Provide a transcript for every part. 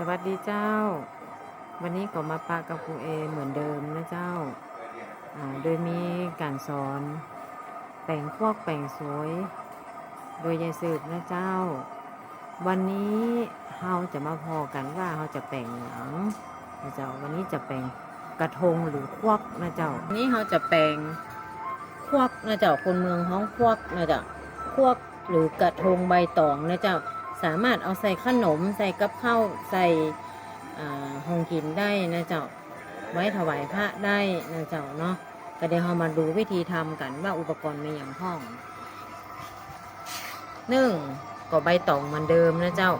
สวัสดีเจ้า วันนี้ก็มาปะกับครูเอเหมือนเดิมนะเจ้า โดยมีการสอนแต่งพวกแต่งสวย โดยยายสืบนะเจ้า วันนี้เราจะมาพอกันว่าเราจะแต่งหยังนะเจ้า วันนี้จะแต่งกระทงหรือควักนะเจ้าวันนี้เราจะแต่งควักนะเจ้า คนเมืองห้องควักนะเจ้าควักหรือกระทงใบตองนะเจ้า สามารถเอาใส่ขนม ใส่กับข้าวใส่อ่าหงกินได้นะเจ้าไว้ถวายพระได้นะเจ้าเนาะก็เดี๋ยวเรามาดูวิธีทำกันว่าอุปกรณ์มีอย่างห้องหนึ่งก็ใบตองเหมือนเดิมนะเจ้า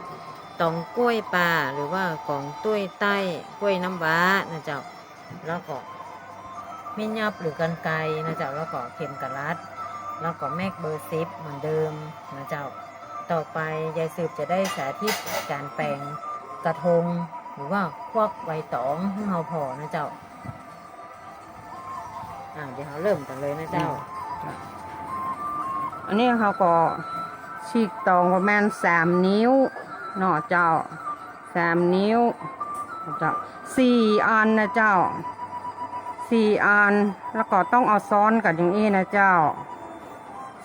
ตองกล้วยปลาหรือว่ากองตุ้ยใต้กล้วยน้ำว้านะเจ้าแล้วก็มีดยับหรือกันไกนะเจ้าแล้วก็เข็มกระลัด แล้วก็แมกเบอร์ซิปเหมือนเดิมนะเจ้า ต่อไปยายสืบจะได้สาธิตการแปลงกระทง หรือว่าควักใบตองให้เราพอนะเจ้าอ่าเดี๋ยวเราเริ่มกันเลยนะเจ้า อันนี้เขาก็ฉีกตองประมาณสามนิ้วเนาะเจ้าสามนิ้วเจ้าสี่อันนะเจ้าสี่อันแล้วก็ต้องเอาซ้อนกันอย่างนี้นะเจ้า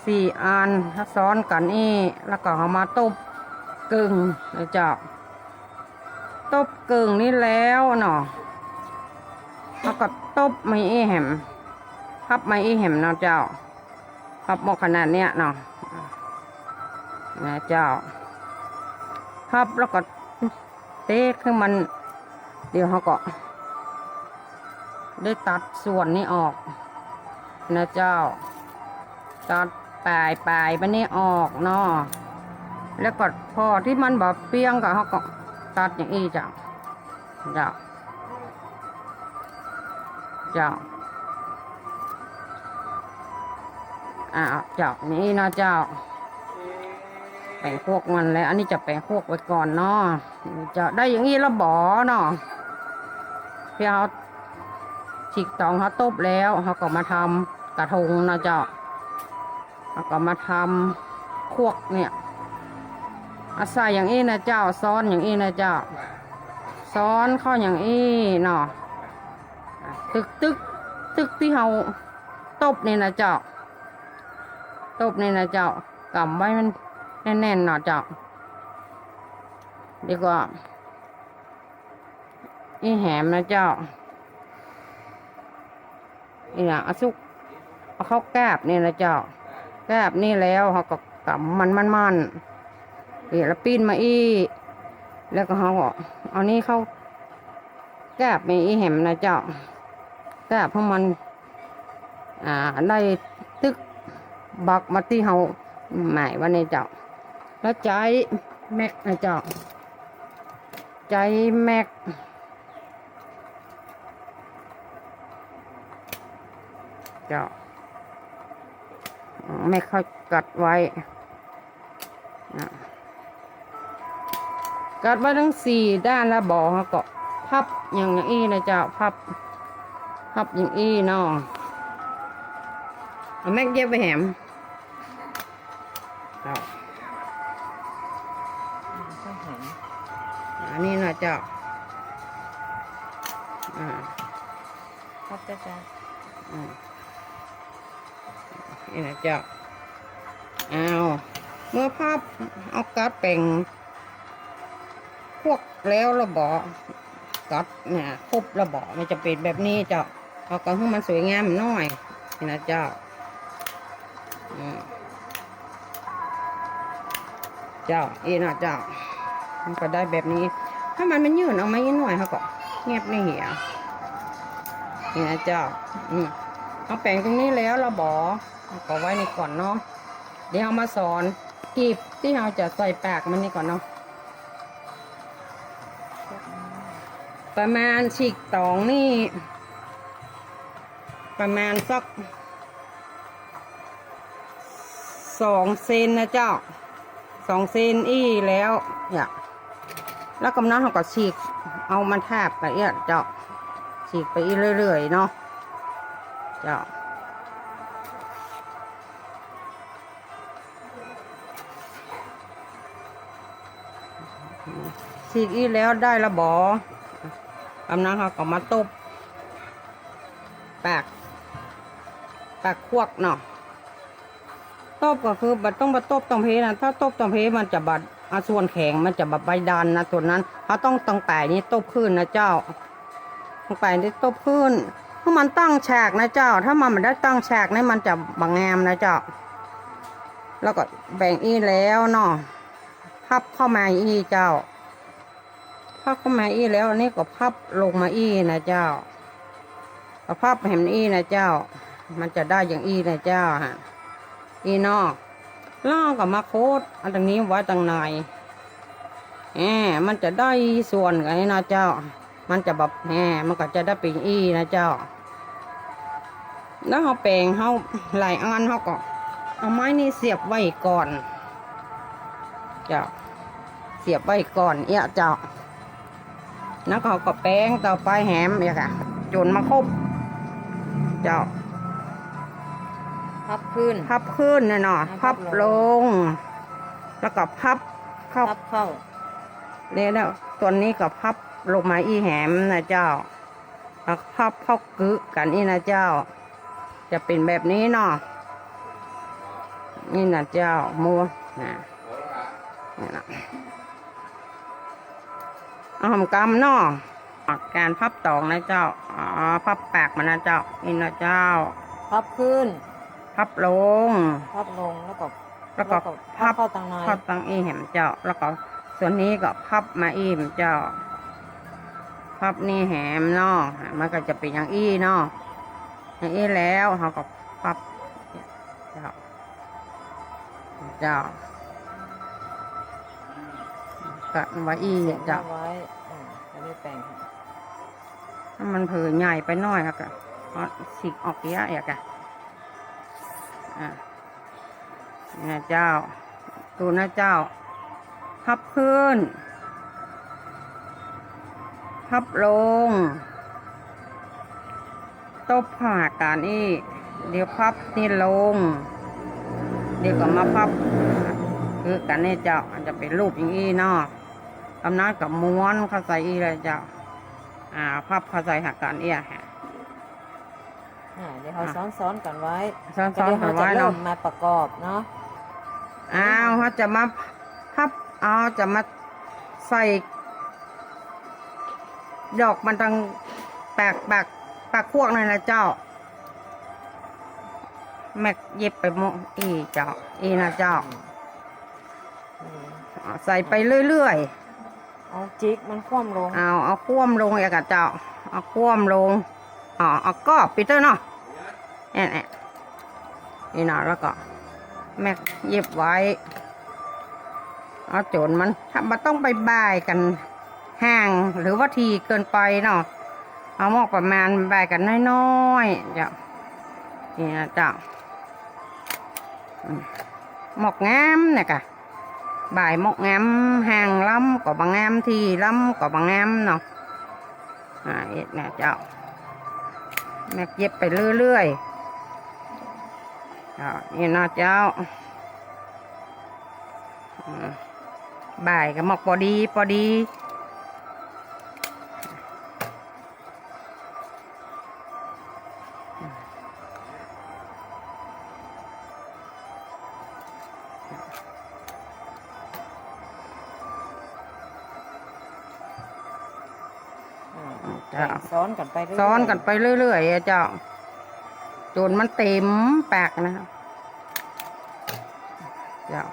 สี่อันถ้าซ้อนกันนี่แล้วก็เอามาตบกึ่งนะเจ้าตบกึ่งนี่แล้วเนาะแล้วก็ตบไม่เอแหมพับไม่เอแหมเนาะเจ้าพับหมกขนาดเนี้ยเนาะนะเจ้าพับแล้วก็เตะขึ้นมัน เดี๋ยวเขาก็ได้ตัดส่วนนี้ออกนะเจ้า ตัด ปลายปลายมันนี่ออกเนาะแล้วก็พอที่มันแบบเปี้ยงก็เขาก็ตัดอย่างนี้จ้ะจ้าเจ้าอ่าจ้านี่นะเจ้าแปลงพวกมันแล้ว อันนี้จะแปลงพวกไว้ก่อนเนาะจะได้อย่างนี้แล้วบอเนาะเพี่เอาฉีกตองเขาตบแล้วเขาก็มาทำกระทงนะเจ้า เขาก็มาทำพวกเนี่ยอาศัยอย่างนี้นะเจ้าซ้อนอย่างนี้นะเจ้า ซ้อนเข้าอย่างนี้เนาะอะตึกตึกตึกที่เขาตบนี่นะเจ้าตบนี่นะเจ้ากำไว้มันแน่นๆหน่อเจ้าดีกว่าอีแหมนะเจ้าอีอะเอาซุกเอาเข้าแกบนี่นะเจ้า แกบนี่แล้วเขาก็กำมันมันมันเดี๋ยวแล้วปีนมาอีแล้วก็เขาก็เอานี่เข้าแกบม่อีแหมนะเจ้าแกบเพราะมัน อ่าได้ตึกบักมาที่เฮาหมายว่าในเจ้า แล้วใจแม็กนะเจ้า ใจแม็กเจ้า แม็กเขากัดไว้นะกัดไว้ทั้งสี่ด้านแล้วบอกเขาก็พับอย่างนี้นะเจ้าพับ พับอย่างนี้เนาะเอาแม็กเย็บไปแหมเจ้าข้าวหอมอันนี้นะเจ้าอ่าครับจ้าจ้าอืม นี่นะเจ้าเอาเมื่อภาพเอากัดแป่งพวกแล้วระบอกกัดเนี่ยครบระบอกมันจะเป็นแบบนี้เจ้าเอาก็ให้มันสวยงามหน่อยนี่นะเจ้าอืมเจ้าอีนะเจ้ามันก็ได้แบบนี้ ถ้ามันมันยืนเอามาอีหน่อยเขาก็เงียบในเหี่ยนี่นะเจ้า อืมเอาแปลงตรงนี้แล้วเราบอเอ ก็ไว้ในก่อนเนาะเดี๋ยวเอามาสอนกีบที่เราจะใส่ปากมันนี่ก่อนเนาะประมาณฉีกตองนี่ ประมาณสักสองเซนนะเจ้าสองเซนอี้แล้วเนี่ยแล้วกำนันเขาก็ฉีกเอามันแทบไปเอี้ยเจ้าฉีกไปอีเรื่อยๆเนาะเจ้า ฉีกอีแล้วได้ละบอกำนังเขาก็มาตบแปากแปากควกเนาะตบก็คือบัดต้องมาตบตองเพนะถ้าตบตองเพมันจะบัดอาส่วนแข็งมันจะบัดใบดันนะตัวนั้นเขาต้องตองแปนี้ตบขึ้นนะเจ้าตองแปนี่ตบขึ้นถ้ามันตั้งฉากนะเจ้า ถ้ามันไม่ได้ตั้งฉากนี่มันจะบางแงมนะเจ้า แล้วก็แบ่งอีแล้วเนาะพับเข้ามาอีเจ้า พับเข้ามาอีแล้วอันนี้ก็พับลงมาอีนะเจ้าก็พับเห็นอีนะเจ้า มันจะได้อย่างอีนะเจ้าฮะอีนอกล่างกับมาโคดอันตรงนี้ไว้ตรงในแหมมันจะได้ส่วนกันนะเจ้า มันจะแบบแหมมันก็จะได้เป็นอีนะเจ้า แล้วเขาแปลงเขาหลายอันเขาก็เอาไม้นี่เสียบไว้ก่อน เจ้า เสียบไว้ก่อน เอี้ยเจ้า แล้วเขาก็แป้งต่อไปแหมเอี้ยค่ะ จนมาครบเจ้าพับขึ้น พับขึ้นแน่นอนพัพับบลลง แล้วก็พับเข้าพับเข้าเนี่ยแล้วตัวนี้ก็พับลงมาอีแหมนะเจ้าแล้วพับเข้ากึกันนี่นะเจ้า จะเป็นแบบนี้เนาะนี่นะเจ้ามัวนะนี่นะ เอาทำกรรมเนาะการพับตองนะเจ้า อ๋อ พับปากมันนะเจ้า นี่นะเจ้า พับขึ้น พับลง พับลงแล้วก็แล้วก็พัพับบเข้าตังในพับตังอีแหมเจ้า แล้วก็ส่วนนี้ก็พับมาอีแหมเจ้า พับนี่แหมเนาะมันก็จะเป็นอย่างอี้เนาะอย่างอี้แล้วเขาก็พับ เจ้า เจ้า กัดไว้อีเสียบเจ้าไว้อ่าจะได้แปลงให้ถ้ามันเผยใหญ่ไปหน่อยครับก็เอาสิกออกเยอะอยากะอ่านี่นะเจ้าตูนะเจ้า พับขึ้น พับลง ตบผ่าการนี่เดี๋ยวพับนี่ลง เดี๋ยวก็มาพับ คือกันนี่เจ้าอาจจะเป็นรูปอย่างนี้เนาะ กำนัดกับม้วนเข้าใส่อีเลยเจ้า อ่าพับเข้าใส่หักกันเอี้ยฮะอ่าเดี๋ยวเขาอะซ้อนซ้อนๆกันไว้ซ้อนก็ๆเดี๋ยวกัเขานจะไว้เริ่เนาะมมาประกอบเนาะอ้าวเขาจะมาพับเอาจะมาใส่ ดอกมันตังแปลกแปลกแปลกพวกนั่นนะเจ้า แม็กเย็บไปโมอีเจ้า อีนะเจ้าอืมเอาใส่ไปเรื่อย เอาจิกมันคว่ำลง เอาเอาคว่ำลงอย่ากะเจ้าเอาคว่ำลงอ๋อเอากรอบปีเตอร์เนาะแอนแอนนี่นะแล้วก็ แม็กเย็บไว้ เอาโจนมันถ้ามันต้องไปบ่ายกันห่างหรือว่าทีเกินไปเนาะเอาหมอกประมาณบ่ายกันน้อยๆเจ้านี่นะเจ้าหมอกงามเนี่ยกะ บ่ายหมอกงามห่างล้ำก็บางงามทีล้ำก็บางงามเแบ่งซ้อนกันไปเรื่อยๆซ้อนกันไปเรื่อยๆอะเจ้าจนมันเต็มปากนะครับเจ้า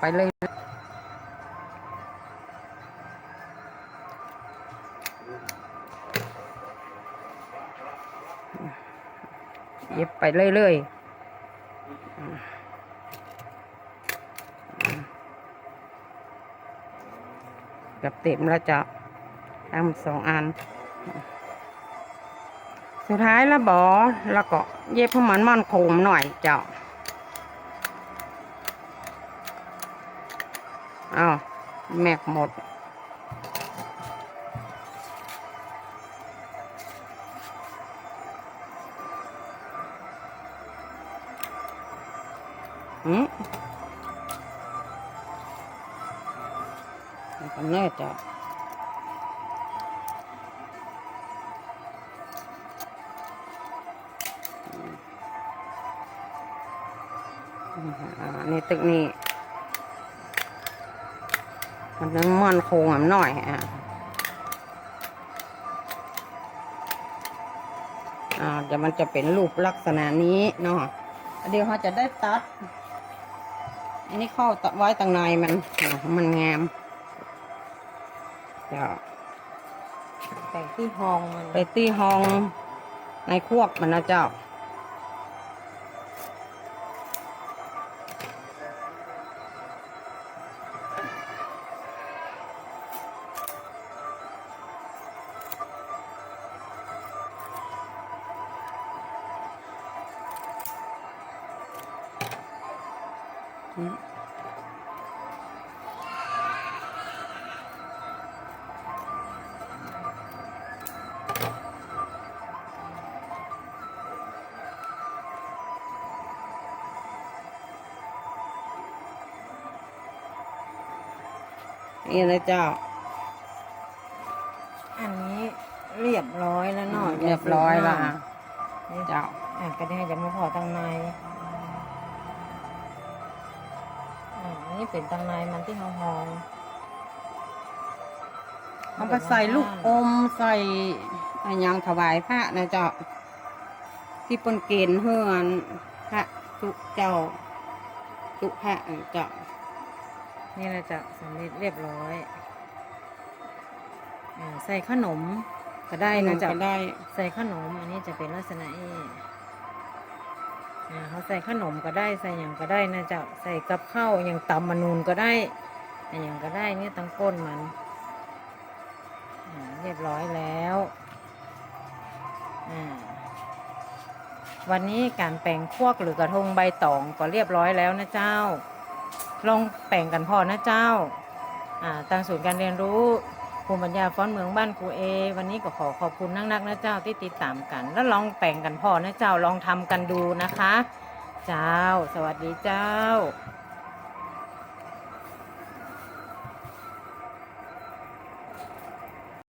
ไปเลย เย็บไปเรื่อยๆกับเต็มแล้วจะทำสองอัน สุดท้ายแล้วบอแล้วก็เย็บให้มันมันคงหน่อยเจ้าออ้าวแม็กหมด อืมแล้วก็เนื้อจะอืมอ่าในตึกนี้ มันจะมันโคงหน่อยอะอ่าเดี๋ยวมันจะเป็นรูปลักษณะนี้เนาะเดี๋ยวเขาจะได้ตัด อันนี้เข้าตัดไว้ตังในมันอะมันงามเดี๋ยวแต่งที่ห้องมันไปตีห้องในควกมันนะเจ้า นี่นะเจ้า อันนี้เรียบร้อยแล้วเนาะเรียบร้อยละนี่เจ้าอะก็ได้จะมาพอตังในอ่าอันนี้เป็นตังในมันที่ห้องห้องเอาไปใส่ลูกอมใส่อะไรหยังถวายพระนะเจ้า ที่ปนเกณฑ์เฮือนพระจุเจ้าจุพระเจ้า นี่แหละจะสำเร็จเรียบร้อยอ่าใส่ขนมก็ได้นะจ๊ะก็ได้ ใส่ขนม อันนี้จะเป็นลักษณะนี้อ่าเขาใส่ขนมก็ได้ใส่อย่างก็ได้นะจ๊ะใส่กับข้าวอย่างตำมะนูนก็ได้อันอย่างก็ได้เนี่ยตั้งก้นมันอ่าเรียบร้อยแล้วอ่าวันนี้การแปลงพวกหรือกระทงใบตองก็เรียบร้อยแล้วนะเจ้า ลองแป่งกันพอนะเจ้าอ่าทางศูนย์การเรียนรู้ภูมิปัญญาฟ้อนเมืองบ้านครูเอ วันนี้ก็ขอขอบคุณนักๆนะเจ้าที่ติดตามกัน แล้วลองแป่งกันพอนะเจ้าลองทำกันดูนะคะ เจ้า สวัสดีเจ้า